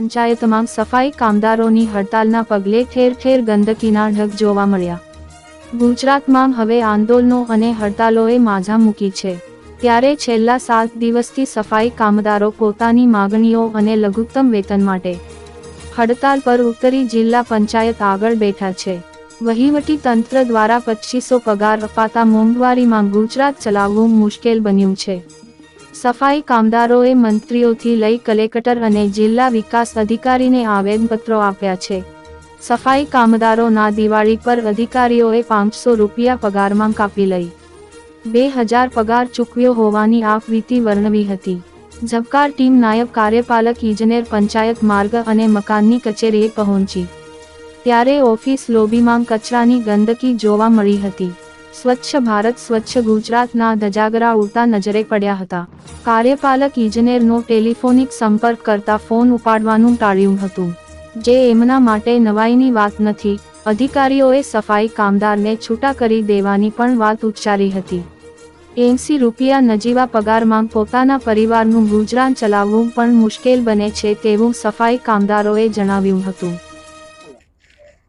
પંચાયતમાં સફાઈ કામદારોની હડતાલના પગલે ઠેર ઠેર ગંદકીના ઢગ જોવા મળ્યા. ગુજરાતમાં હવે આંદોલનો અને હડતાલોએ માઝા મૂકી છે. ત્યારે છેલ્લા સાત દિવસથી સફાઈ કામદારો પોતાની માગણીઓ અને લઘુત્તમ વેતન માટે હડતાલ પર ઉત્તરી જિલ્લા પંચાયત આગળ બેઠા છે. વહીવટી તંત્ર દ્વારા પચીસો પગાર અપાતા મોંઘવારીમાં ગુજરાત ચલાવવું મુશ્કેલ બન્યું છે. સફાઈ કામદારોએ મંત્રીઓથી લઈ કલેક્ટર અને જિલ્લા વિકાસ અધિકારીને આવેદનપત્રો આપ્યા છે. સફાઈ કામદારોના દિવાળી પર અધિકારીઓએ પાંચસો રૂપિયા પગારમાં કાપી લઈ. બે હજાર પગાર ચૂકવ્યો હોવાની આપવીતી વર્ણવી હતી. ઝબકાર ટીમ નાયબ કાર્યપાલક ઇજનેર પંચાયત માર્ગ અને મકાનની કચેરીએ પહોંચી. ત્યારે ઓફિસ લોબીમાં કચરાની ગંદકી જોવા મળી હતી. સ્વચ્છ ભારત, સ્વચ્છ ગુજરાતના ધજાગરા ઉડતા નજરે પડ્યા હતા. કાર્યપાલક ઇજનેરનો ટેલિફોનિક સંપર્ક કરતા ફોન ઉપાડવાનું ટાળ્યું હતું. જે એમના માટે નવાઈની વાત નથી. અધિકારીઓએ સફાઈ કામદારને છૂટા કરી દેવાની પણ વાત ઉચ્ચારી હતી. એંસી રૂપિયા નજીવા પગારમાં પોતાના પરિવારનું ગુજરાન ચલાવવું પણ મુશ્કેલ બને છે તેવું સફાઈ કામદારોએ જણાવ્યું હતું.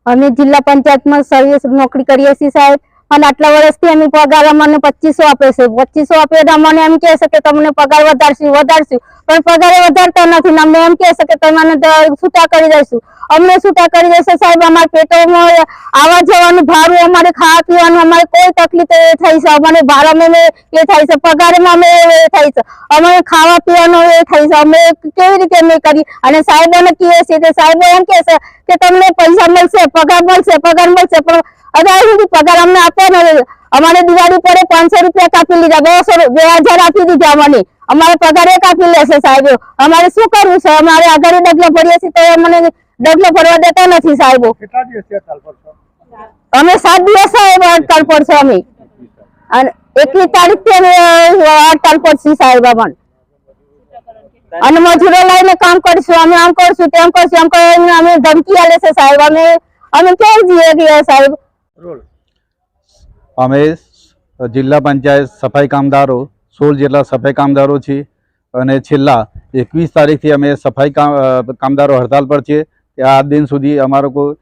અમે જિલ્લા પંચાયતમાં સર્વિસ નોકરી કરીએ છીએ સાહેબ. અને આટલા વર્ષથી અમે પગાર અમને પચીસો આપે છે. પચીસો આપે એટલે અમને એમ કહે છે કે તમને પગાર વધારશું વધારશું. પણ પગારે વધારતા નથી અમને એમ કહે છે કે તમને છૂટા કરી દઈશું. અમને છૂટા કરી દેશે સાહેબ, અમારે પેટોમાં આવવા જવાનું ભાડું અમારે ખાવા પીવાનું, અમારે કોઈ તકલીફ એ થઈ છે. અમારે ભાડામાં એ થાય છે, પગારમાં અમે એ થાય છે. અમારે ખાવા પીવાનું એ થાય છે. અમે કેવી રીતે અમે કરી? અને સાહેબોને કહીએ છીએ કે સાહેબો એમ કહે છે કે તમને પૈસા મળશે, પગાર મળશે પગાર મળશે, પણ અત્યાર સુધી પગાર અમને આપવા નથી અમારે દિવાળી પર પાંચસો રૂપિયા કાપી લીધા બસો બે હજાર આપી દીધા અમને. અમારે પગારે કાપી લેશે સાહેબ. અમારે શું કરવું છે? અમારે આગળ ડગલો ભરીએ છીએ તો અમને ડગલો ભરવા દેતા નથી સાહેબો. અમે સાત દિવસ સાહેબ હડતાલ પર છે અમે. અને એકવીસ તારીખથી અમે હડતાલ પર છીએ સાહેબ અમન. અને મજૂરો લઈને કામ કરશું અમે આમ કરશું તેમ કરશું એમ કરીને અમે ધમકી આલે છે સાહેબ. અમે અમે કેમ જઈએ કે સાહેબ? અમે જિલ્લા પંચાયત સફાઈ કામદારો, સોળ જેટલા સફાઈ કામદારો છીએ અને છેલ્લા એકવીસ તારીખથી અમે સફાઈ કામ કામદારો હડતાલ પર છીએ. કે આ દિન સુધી અમારો કોઈ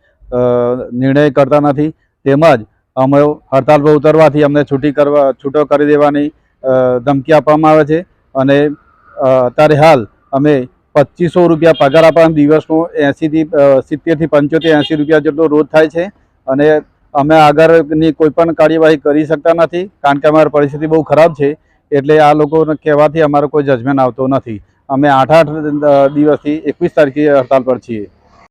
નિર્ણય કરતા નથી. તેમજ અમે હડતાલ પર ઉતરવાથી અમને છૂટી કરવા, છૂટો કરી દેવાની ધમકી આપવામાં આવે છે. અને અત્યારે હાલ અમે પચીસો રૂપિયા પગાર આપવાના દિવસનો એંસીથી સિત્તેરથી પંચોતેર એંસી રૂપિયા જેટલો રોજ થાય છે. અને અમે આગળની કોઈ પણ કાર્યવાહી કરી શકતા નથી, કારણ કે અમારી પરિસ્થિતિ બહુ ખરાબ છે, એટલે આ લોકોને કહેવાથી અમારો કોઈ જજમેન્ટ આવતો નથી. અમે આઠ આઠ દિવસથી એકવીસ તારીખે હડતાલ પર છીએ.